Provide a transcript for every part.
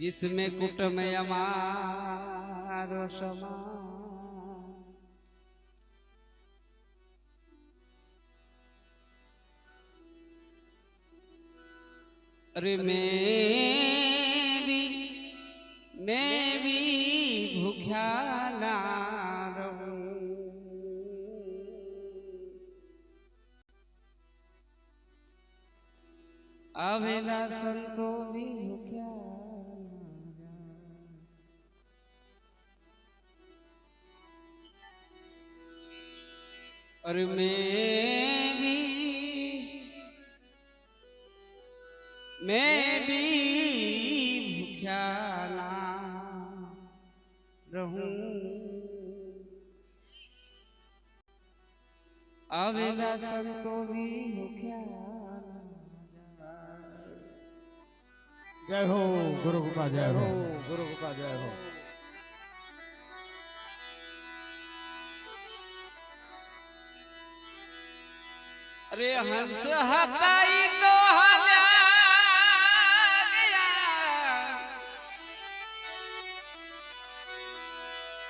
जिसमें कुटुंब अमारो समा। अरे मेरी भी मैं भी भूख्या ना संतो भी हो અરે મેં ભી મેં ભી ભૂખ્યા ના રહું આવેલા સંતો બી ભૂખ્યા ના જય હો ગુરુ કૃપા જય હો ગુરુ કૃપા જય અરે હંસ હતા ઈ તો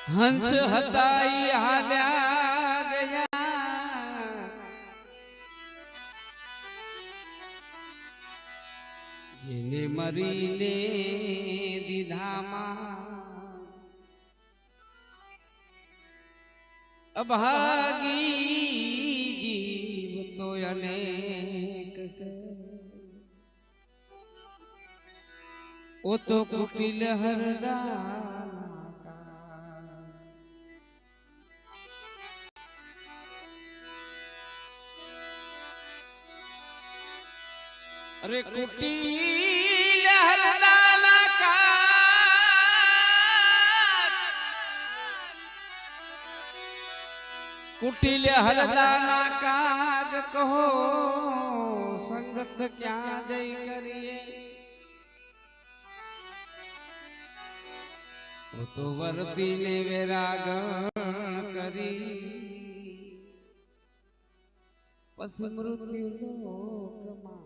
હંસ હતા ઈ હાલ્યા ગયા. જેને મરીને દીધામાં અભાગી ઓ તો કુટિલ હરદા અરે કુટિલ હરદાના કા. કુટિલ હરદાના કાગ કહો, સંગત ક્યાં જઈ કરીએ? ઓ તો વર્તીને વેરાગણ કરી. પછી મૃત્યુ લોકમાં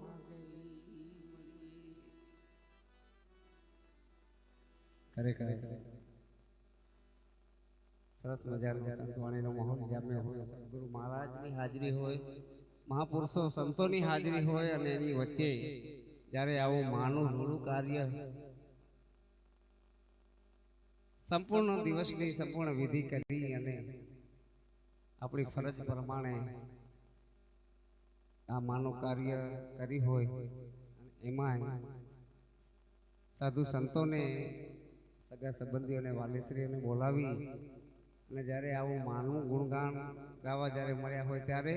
ખરેખર. સરસ મજાનો સંતવાણીનો માહોલ જામ્યો હોય. સદગુરુ મહારાજની હાજરી હોય, મહાપુરુષો સંતોની હાજરી હોય અને એની વચ્ચે જ્યારે આવું માનું રૂડું કાર્ય સંપૂર્ણ દિવસની સંપૂર્ણ વિધિ કરી અને આપણી ફરજ પ્રમાણે આ માનવ કાર્ય કરી હોય એમાં સાધુ સંતોને સગા સંબંધીઓને વાલીશ્રીઓને બોલાવી અને જ્યારે આવું માનવું ગુણગાન ગાવા જ્યારે મળ્યા હોય ત્યારે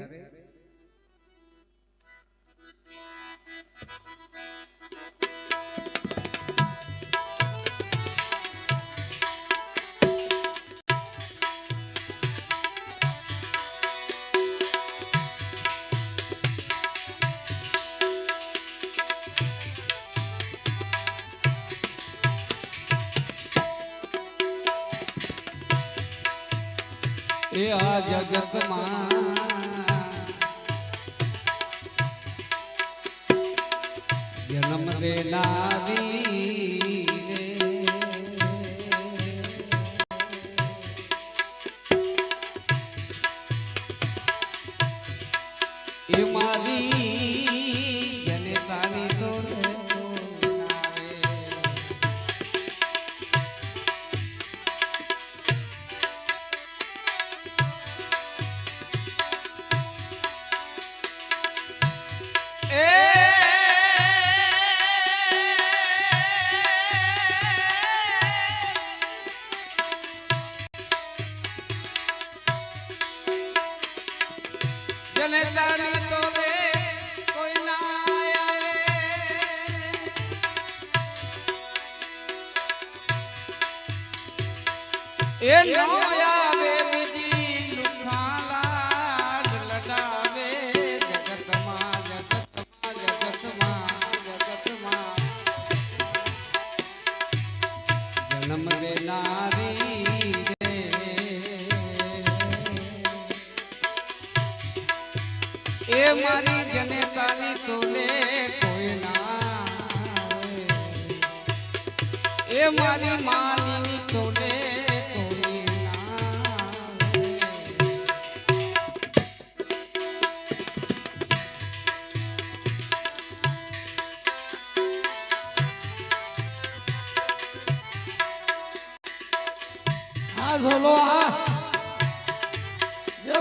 એ આ જગતમાં. જન્મ લેનારી એ નો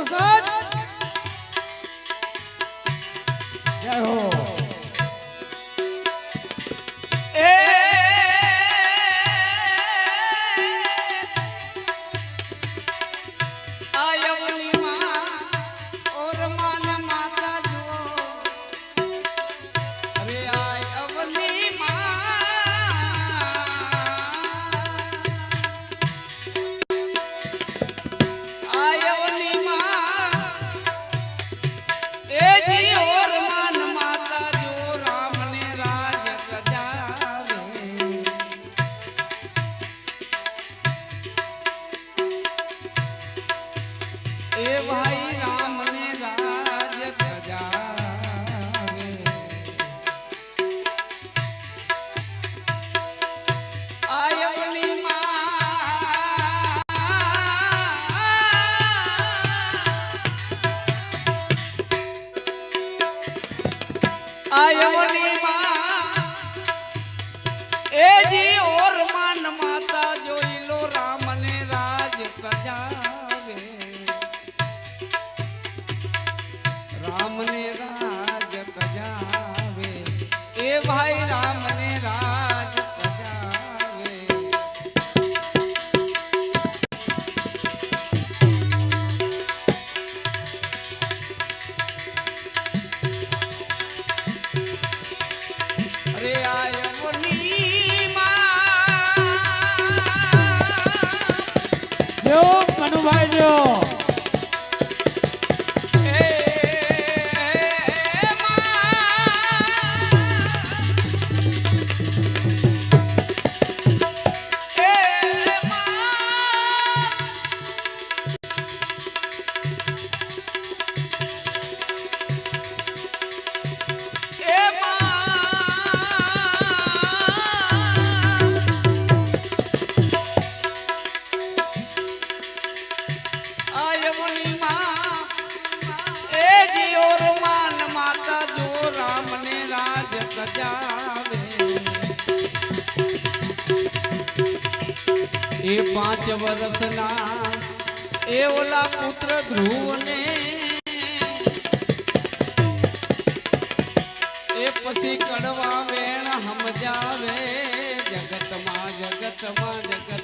Rosa!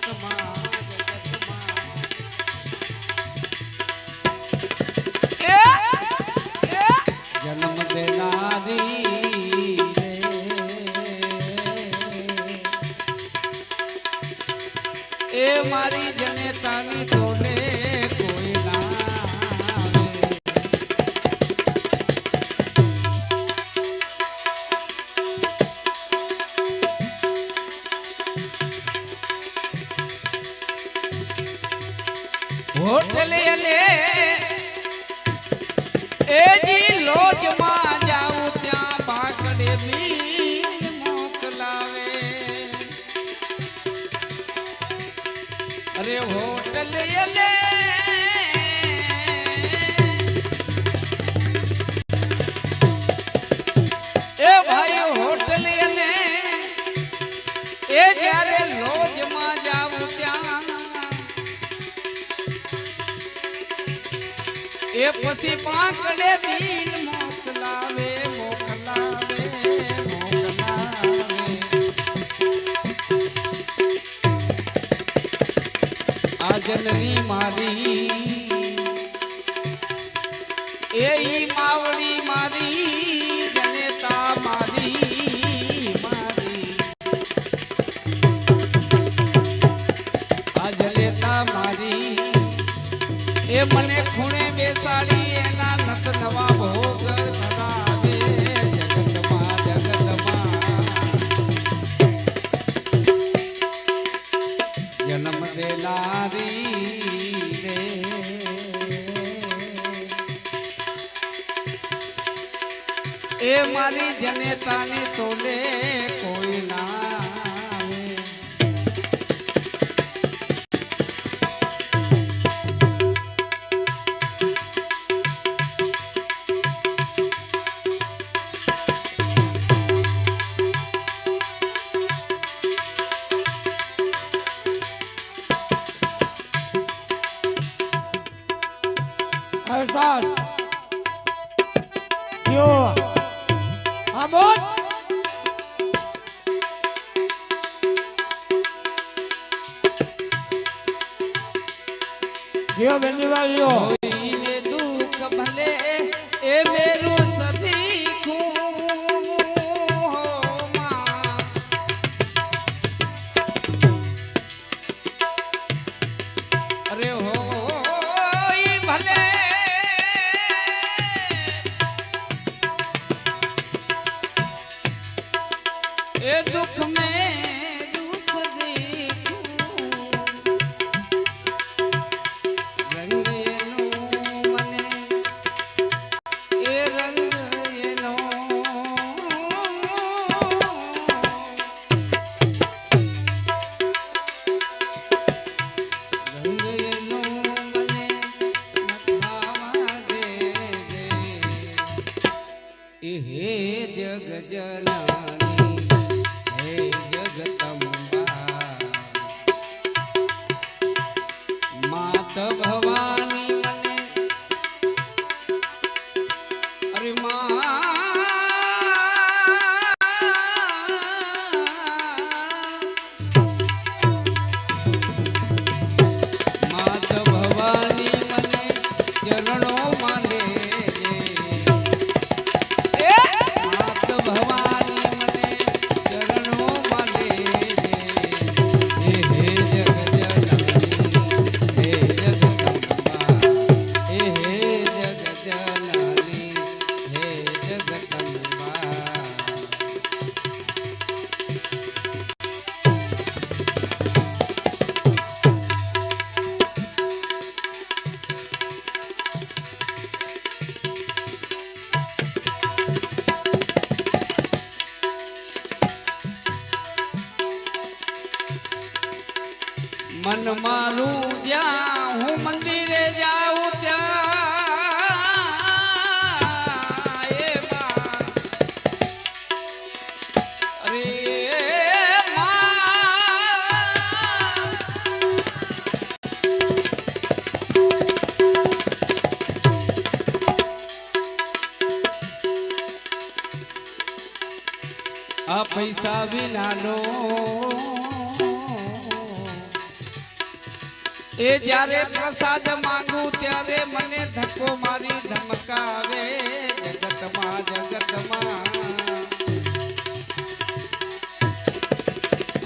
સમાજ એ પછી પાંકડે બીન મોકલાવે મોકલાવે મોકલાવે. આ જનની મારી એ માવડી મારી એ મારી જનેતાની તોલે કોઈ મન મારું જ્યાં હું મંદિરે જાઉં ત્યાં. એ અરે પૈસા વિનાનો એ જ્યારે પ્રસાદ માંગુ ત્યારે મને ધક્કો મારી ધમકાવે, જગતમાં જગતમાં.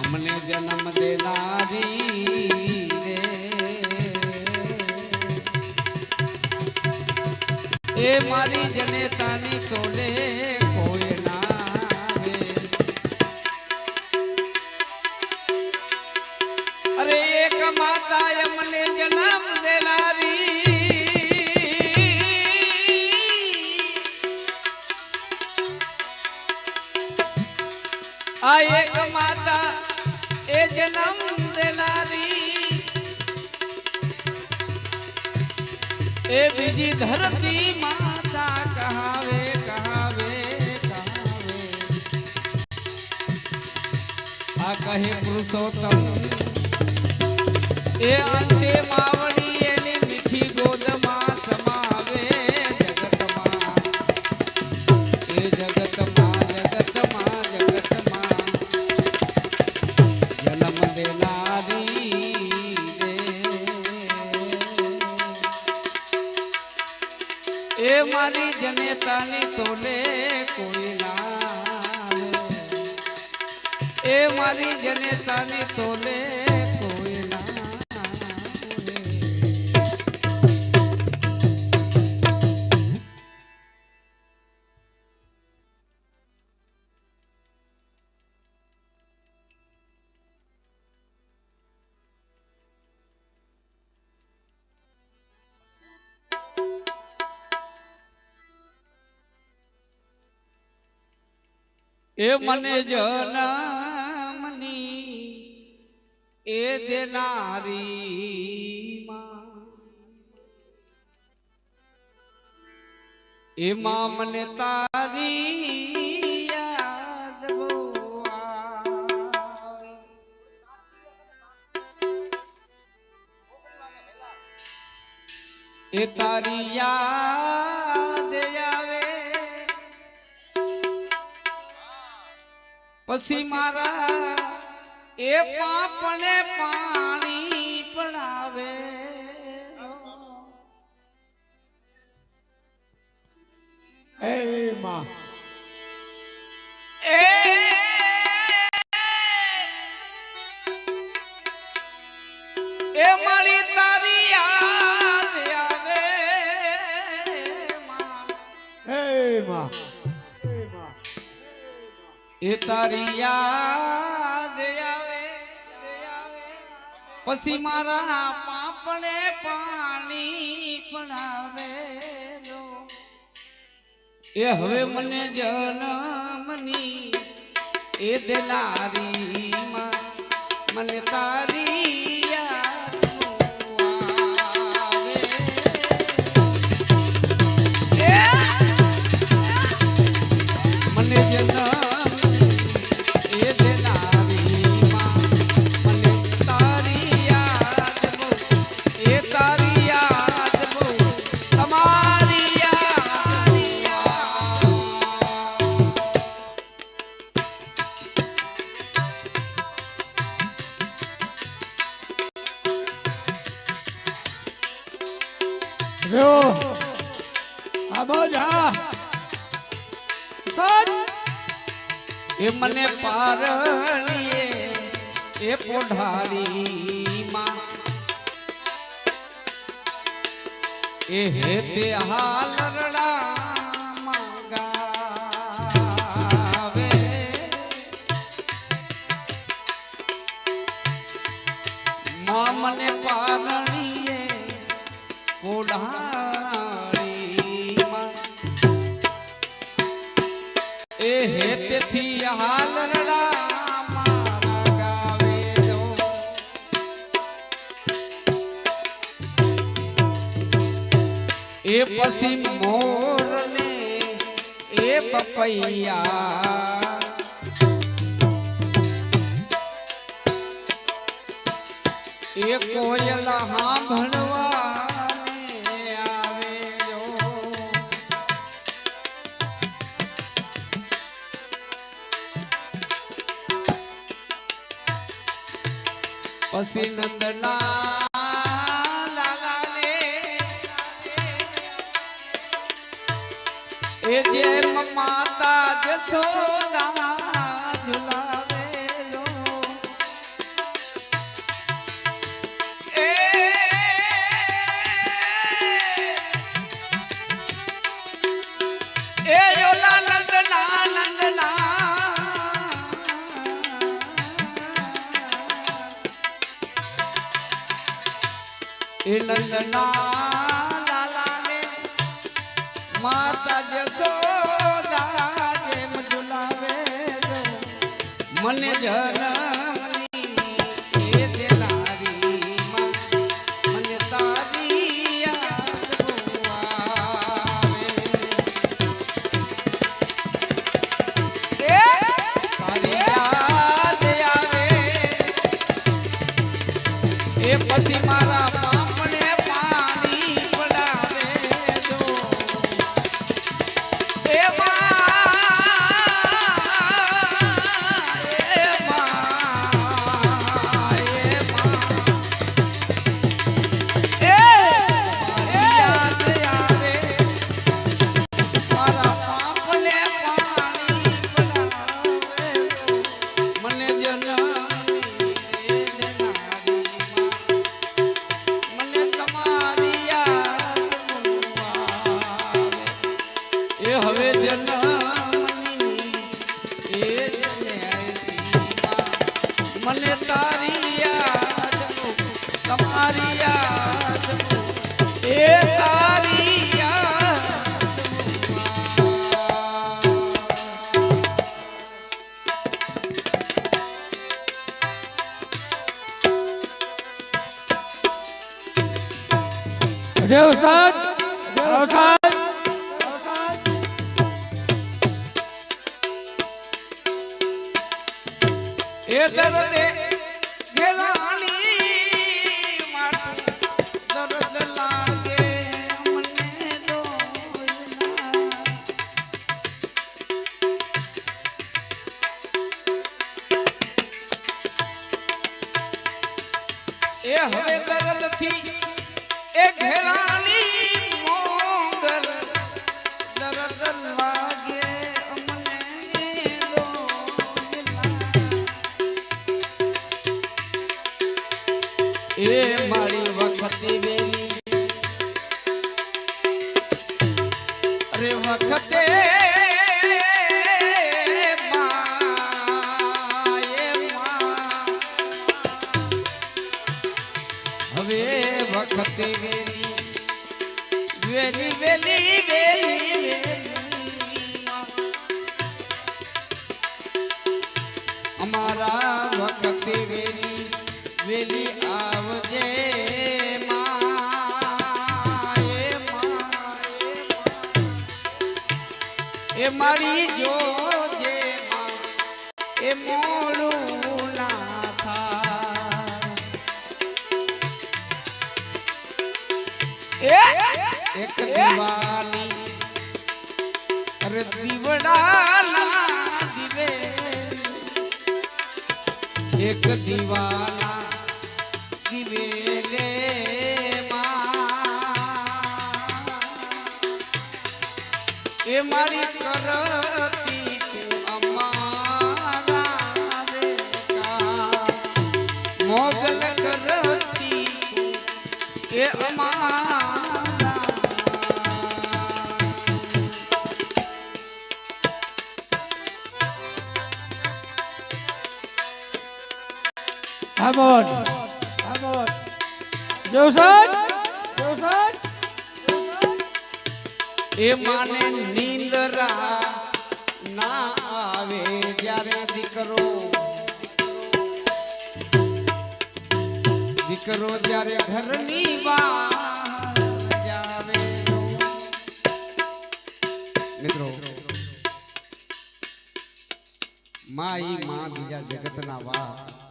અમને જન્મ દેનારી એ મારી જનેતાની તોલે એ મારી જનેતાની તોલે કોઈ ના એ મારી જનેતાની તોલે એ મને જનમની એ દેનારી એમાં મને તારી યાદ એ તારી યાદ પછી મારા એ પાપને પાણી પડાવે. એ માં. એ તારી યાદ આવે. પછી મારા પાપણે પાણી પડાવે એ હવે મને જન્મની એ દેનારી મને તારી યાદ એ પોઢારી માં. એ હેતે હાલરડા મંગાવે માં મને પારણીએ પોઢારી માં. એ હેતથી હાલ એ પછી મોરને એ પપૈયા. એ કોયલ સાંભળવાને આવે પછી નંદના એ જેમ માતા જસોદા ઝુલાવે લો. એ એ ઓલા નંદના નંદના એ નંદના મને જનમની મને તારી યાદ તમારી યાદ હવે એ મોડું ના થાય. એક દીવાની અરે દીવડાના દિવે. એક દીવાના આમોદ આમોદ જવસન જવસન એ માને નીંદરા ના આવે જ્યારે દીકરો દીકરો જ્યારે ઘરની બહાર જાવે મિત્રો મા મા બીજા જગતના વા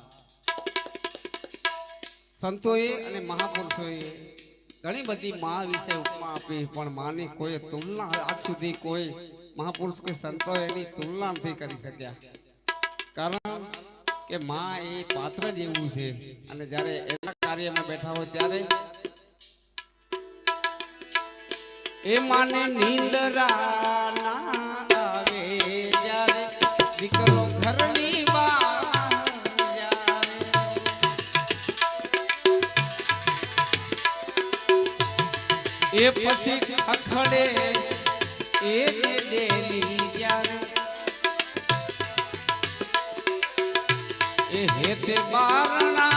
સંતોએ અને મહાપુરુષોએ ઘણી બધી મા વિશે ઉપમા આપી, પણ માની કોઈ તુલના આજ સુધી કોઈ મહાપુરુષ કે સંતો એની તુલના નથી કરી શક્યા. કારણ કે મા એ પાત્ર જેવું છે અને જ્યારે એના કાર્યમાં બેઠા હોય ત્યારે એ માને નીંદરા ના એ પછી ખખડે એને દેલી જ્યારે એ હેતે બારણામાં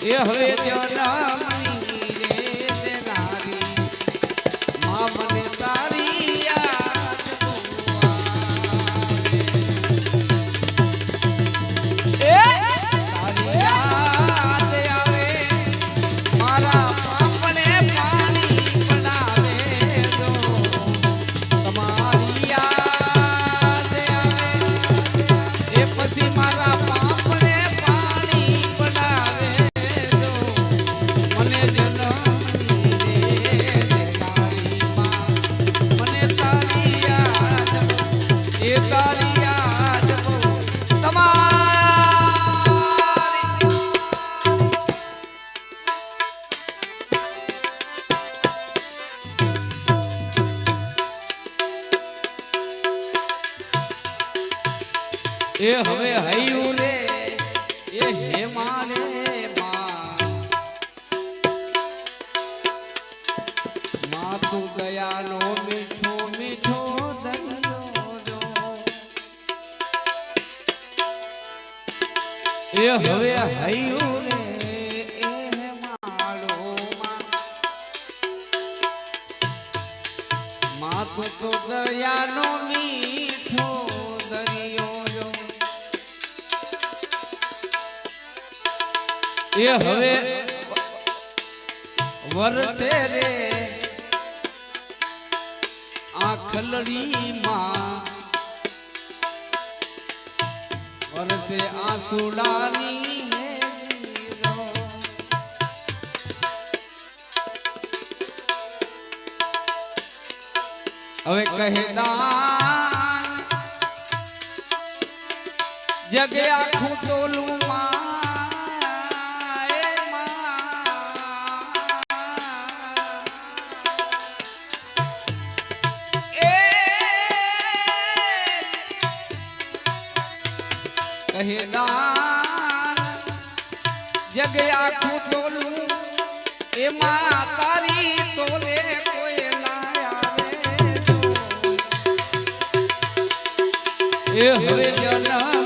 એ હવે જનમની એ હવે હૈયું રે, એ હે મારે માં માં તું દયાનો મીઠો મીઠો. એ હવે હૈયું હવે વરસે રે આ ખલડીમાં વરસે આસુડાની. હવે કહેદાન જગે આખું તોલું કહેદાન જગે આખું તોલું એમાં તારી તોલે કોઈ ના એ હવે જન્મની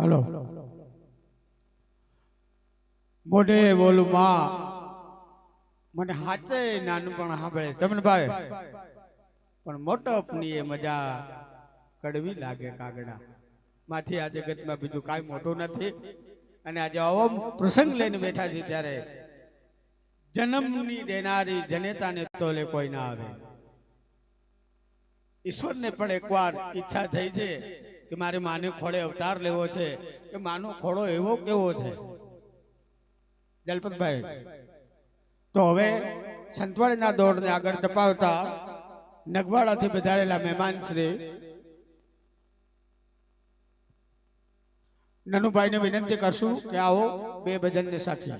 હલો. મોઢે બોલું માં મને હાચે નાનપણ સાંભળે. તમને ભાવે? પણ મોટપની એ મજા કડવી લાગે કાગડા. માંથી આ જગતમાં બીજું કાંઈ મોટું નથી. અને આજે આવો પ્રસંગ લઈને બેઠા છે ત્યારે. જન્મની દેનારી જનેતાને તોલે કોઈ ના આવે. ઈશ્વરને પણ એકવાર ઈચ્છા થઈ છે. કે મારે માને ખોળે અવતાર લેવો છે, કે માનો ખોળો એવો કેવો છે? દલપતભાઈ તો હવે સંતવાડીના દોડને આગળ તપાવતા નગવાડાથી પધારેલા મહેમાન શ્રી નનુભાઈને વિનંતી કરશું કે આવો બે ભજનને સાક્ષી